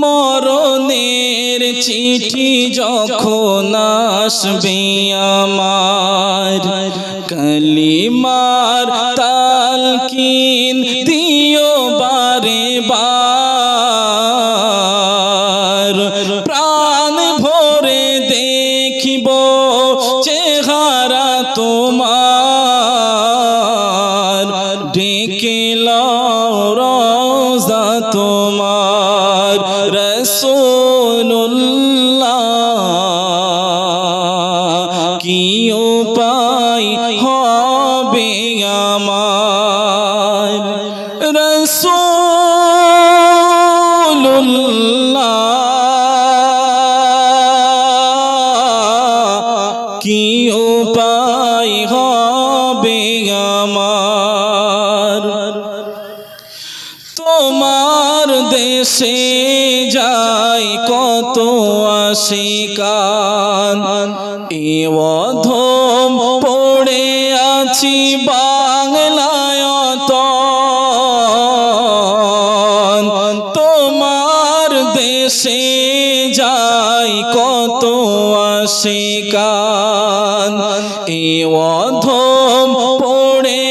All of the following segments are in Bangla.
মরণের চিঠি যখন আসবে আমার কালিমার তালকিন উপায় হবে আমার রসুল্লাহ কি উপায় হবে আমার তোমার দেশে যাই কত আশিকান। এ পড়ে আছি বাংলায় তোমার দেশে যাই কত আশিকান। এ অধম পড়ে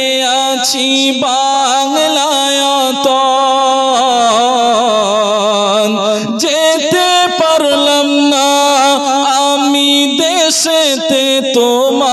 আছি বাংলায় যেতে পারলাম না আমি দেশেতে তোমার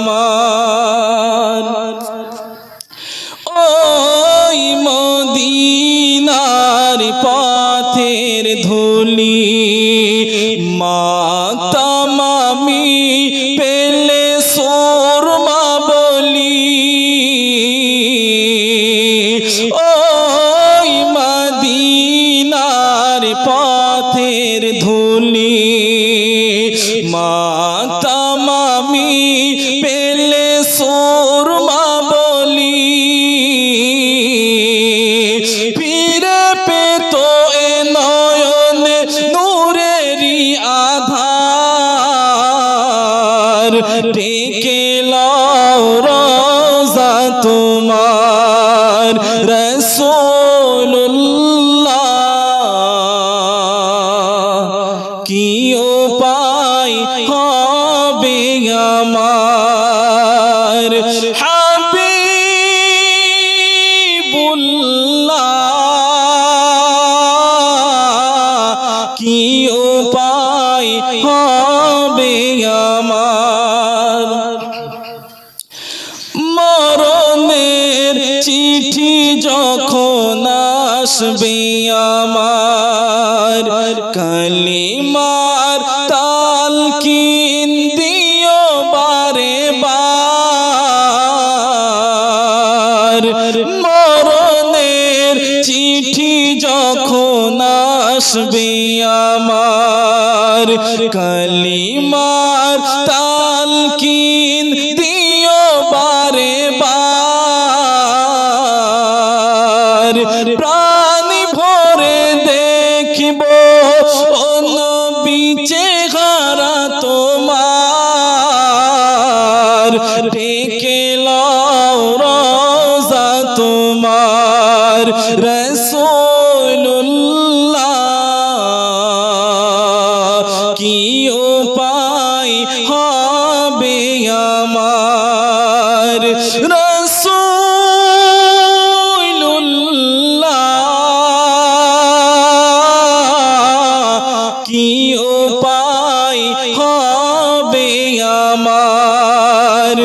পথের ধুলি মাতামামি পেলে সোরমা বলি। ওই মদিনার পথের ধুলি মাতামামি ফিরে পেত এ নয়নে নূরেরই আধার। লাও রোজা তোমার রসুল্লাহ কি উপায় হবে আমার হাবিবুল্লাহ। হবে আমার মরণের চিঠি যখন আসবে আমার, কালিমার তালকিন দিও বারে বার। মরণের চিঠি যখন আসবে আমার কালিমার তালকিন রসুল্লাহ কি উপায় হবে আমার?